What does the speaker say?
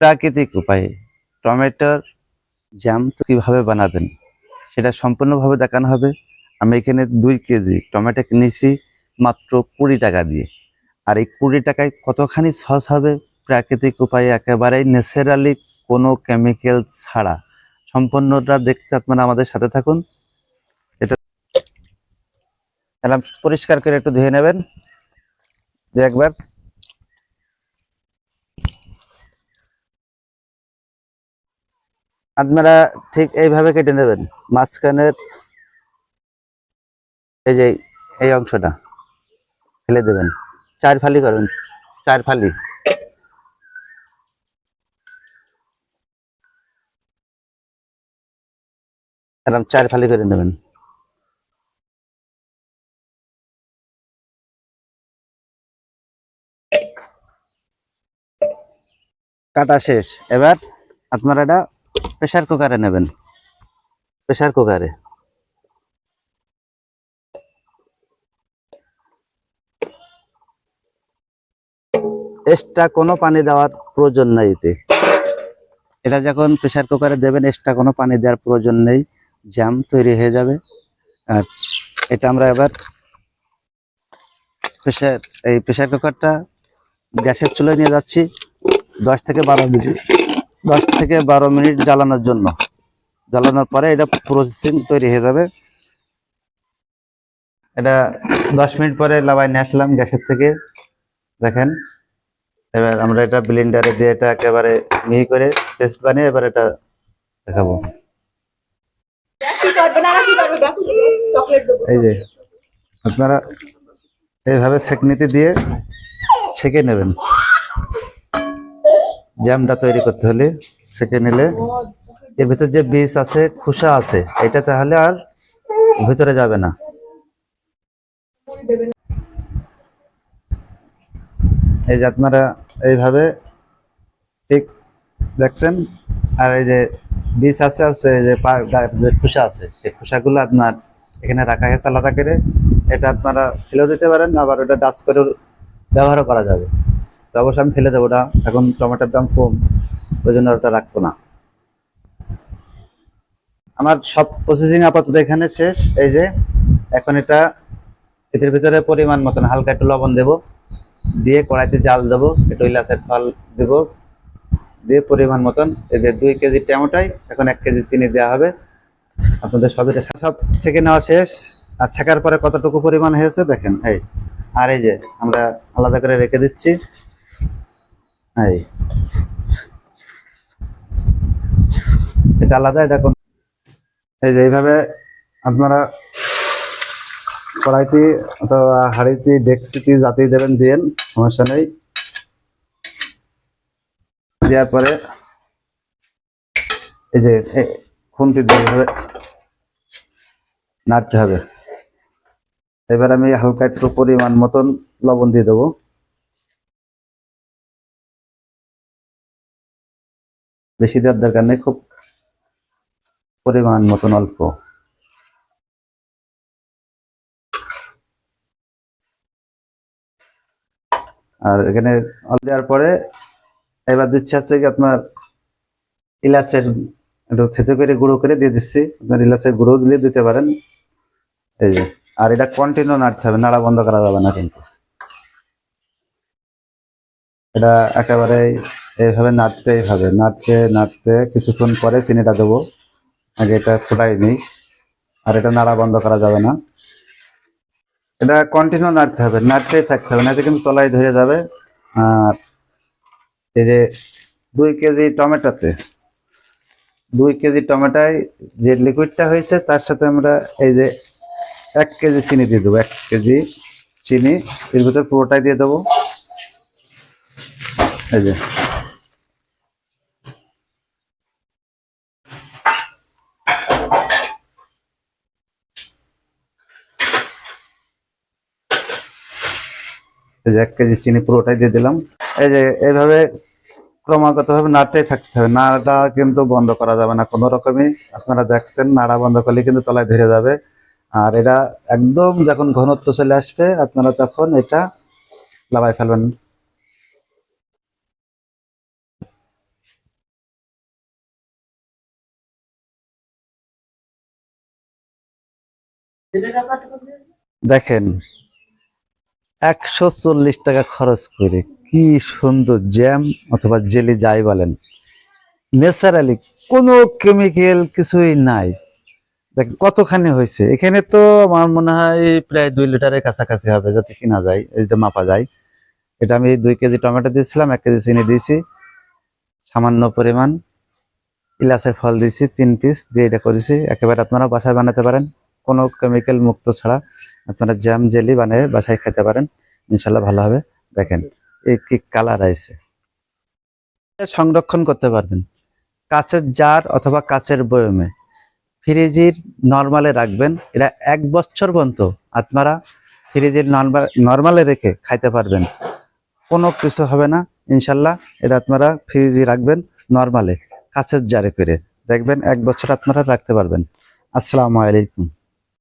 প্রাকৃতিক উপায়ে টমেটোর জ্যাম তো কীভাবে বানাবেন? সেটা সম্পূর্ণভাবে দেখানো হবে। আমি এখানে দুই কেজি টমেটো কিনেছি মাত্র কুড়ি টাকা দিয়ে। আর এই কুড়ি টাকায় কতখানি সস হবে? প্রাকৃতিক উপায়ে একেবারেই ন্যাচারালি কোনো কেমিক্যাল ছাড়া। সম্পূর্ণটা দেখতে আপনারা আমাদের সাথে থাকুন। এটা পরিষ্কার করে একটু ধুয়ে নেবেন। যে একবার আপনারা ঠিক এইভাবে কেটে নেবেন। মাঝখানের এই যে এই অংশটা ফেলে দেবেন। চার ফালি করবেন চার ফালি। এরকম চার ফালি করে নেবেন। কাটা শেষ। এবার আপনারা এটা প্রেসার কুকারে নেবেন। প্রেসার কুকারে। এক্সট্রা কোনো পানি দেওয়ার প্রয়োজন নেই এতে। এটা যখন প্রেসার কুকারে দেবেন, এক্সট্রা কোনো পানি দেওয়ার প্রয়োজন নেই। জ্যাম তৈরি হয়ে যাবে। আর এটা আমরা এবার প্রেসার, এই প্রেসার কুকারটা গ্যাসের চুলোয় নিয়ে যাচ্ছি। দশ থেকে বারো মিনিট। দশ থেকে বারো মিনিট জ্বালানোর জন্য। জ্বালানোর পরে এটা প্রসেসিং তৈরি হয়ে যাবে। এটা দশ মিনিট পরে লাবাই নিয়ে আসলাম গ্যাসের থেকে। দেখেন, এবার আমরা এটা ব্লেন্ডারে দিয়ে এটা একেবারে মিহি করে পেস্ট বানিয়ে এবার এটা দেখাবো। এই যে, আপনারা এইভাবে সেকনিতে দিয়ে ছেঁকে নেবেন। জ্যামটা তৈরি করতে হলে সেকে নিলে এর ভিতর যে বীজ আছে, খোসা আছে, এটা তাহলে আর ভিতরে যাবে না। এই যে আপনারা এইভাবে ঠিক দেখছেন, আর এই যে বীজ আছে আছে যে খোসা আছে, সেই খোসাগুলো আপনার এখানে রাখা হয়েছে আলাদা করে। এটা আপনারা ফেলেও দিতে পারেন, আবার ওটা ডাস্ট করে ব্যবহারও করা যাবে। তো অবশ্যই আমি ফেলে দেবো ওটা এখন টমেটোর দাম কম, ওই জন্য ওটা রাখব না। আমার সব প্রসেসিং আপাতত এখানে শেষ। এই যে, এখন এটা এদের ভিতরে পরিমাণ মতন হালকা একটু লবণ দেবো। দিয়ে কড়াইতে জাল দেবো, একটু ইলাচের ফল দেবো। দিয়ে পরিমাণ মতন এই যে দুই কেজি টমেটোই, এখন এক কেজি চিনি দেওয়া হবে। আপনাদের সব এটা সব ছেঁকে নেওয়া শেষ। আর ছেঁকার পরে কতটুকু পরিমাণ হয়েছে দেখেন, এই। আর এই যে আমরা আলাদা করে রেখে দিচ্ছি। এই। এটা আলাদা, এটা কোন? এই যে এইভাবে আপনারা কড়াইটি অথবা হাঁড়িটি, ডেক্সিটি জাতি দেবেন, দিয়েন, সমস্যা নেই। দেওয়ার পরে এই যে খুন্তি দিয়ে নাড়তে হবে। এবার আমি হালকা একটু পরিমাণ মতন লবণ দিয়ে দেবো। বেশি দেওয়ার দরকার নেই, খুব পরিমাণ মতন অল্প। আর এখানে অল্প দেওয়ার পরে এবার দিচ্ছে হচ্ছে কি আপনার ইলাচের একটু থেতে করে গুঁড়ো করে দিয়ে দিচ্ছি। আপনার ইলাচের গুঁড়ো দিলে দিতে পারেন। এই যে, আর এটা কন্টিনিউ নাড়তে হবে, নাড়া বন্ধ করা যাবে না কিন্তু। এটা একেবারে এইভাবে নাড়তেই হবে নাড়তে নাড়তে কিছুক্ষণ পরে চিনিটা দেবো। আগে এটা ফোটাই নেই। আর এটা নাড়া বন্ধ করা যাবে না। এটা কন্টিনিউ নাড়তে হবে, নাড়তেই থাকতে হবে নাড়তে কিন্তু তলায় ধরে যাবে। আর এই যে দুই কেজি টমেটোতে, দুই কেজি টমেটোয় যে লিকুইডটা হয়েছে, তার সাথে আমরা এই যে এক কেজি চিনি দিয়ে দেবো, এক কেজি চিনি, এর ভিতর পুরোটাই দিয়ে দেবো। এই যে এই যে এক কেজি চিনি পুরোটাই দিয়ে দিলাম। এই যে এইভাবে ক্রমাগত ভাবে নাড়তেই থাকতে হবে। নাড়াটা কিন্তু বন্ধ করা যাবে না কোনো রকমই। আপনারা দেখছেন, নাড়া বন্ধ করলে কিন্তু তলায় ধরে যাবে। আর এটা একদম যখন ঘনত্ব চলে আসবে, আপনারা তখন এটা লাভায় ফেলবেন। দেখেন একশো চল্লিশ টাকা খরচ করে। কি সুন্দর জ্যাম অথবা জেলি যাই বলেন। ন্যাচারালি কোনো কেমিক্যাল কিছুই নাই। দেখেন কতখানি হয়েছে। এখানে তো আমার মনে হয় প্রায় দুই লিটারের কাছাকাছি হবে যাতে কিনা যায়, এই যে মাপা যায়। এটা আমি দুই কেজি টমেটো দিয়েছিলাম, এক কেজি চিনি দিয়েছি। সামান্য পরিমাণ। ইলাচের ফল দিয়েছি, তিন পিস দিয়ে এটা করেছি। একেবারে আপনারা বাসায় বানাতে পারেন। কোনো কেমিক্যাল মুক্ত ছাড়া আপনারা জ্যাম জেলি বানিয়ে বাসায় খেতে পারেন। ইনশাল্লাহ ভালো হবে। দেখেন এই কি কালার আছে সংরক্ষণ করতে পারবেন। কাচের জার অথবা কাচের বয়মে। ফ্রিজের নর্মালে রাখবেন। এটা এক বছর পর্যন্ত আপনারা ফ্রিজের নর্মাল নর্মালে রেখে খাইতে পারবেন। কোনো কিছু হবে না। ইনশাল্লাহ এটা আপনারা ফ্রিজে রাখবেন নর্মালে কাছের জারে করে। দেখবেন এক বছর আপনারা রাখতে পারবেন। আসসালামু আলাইকুম।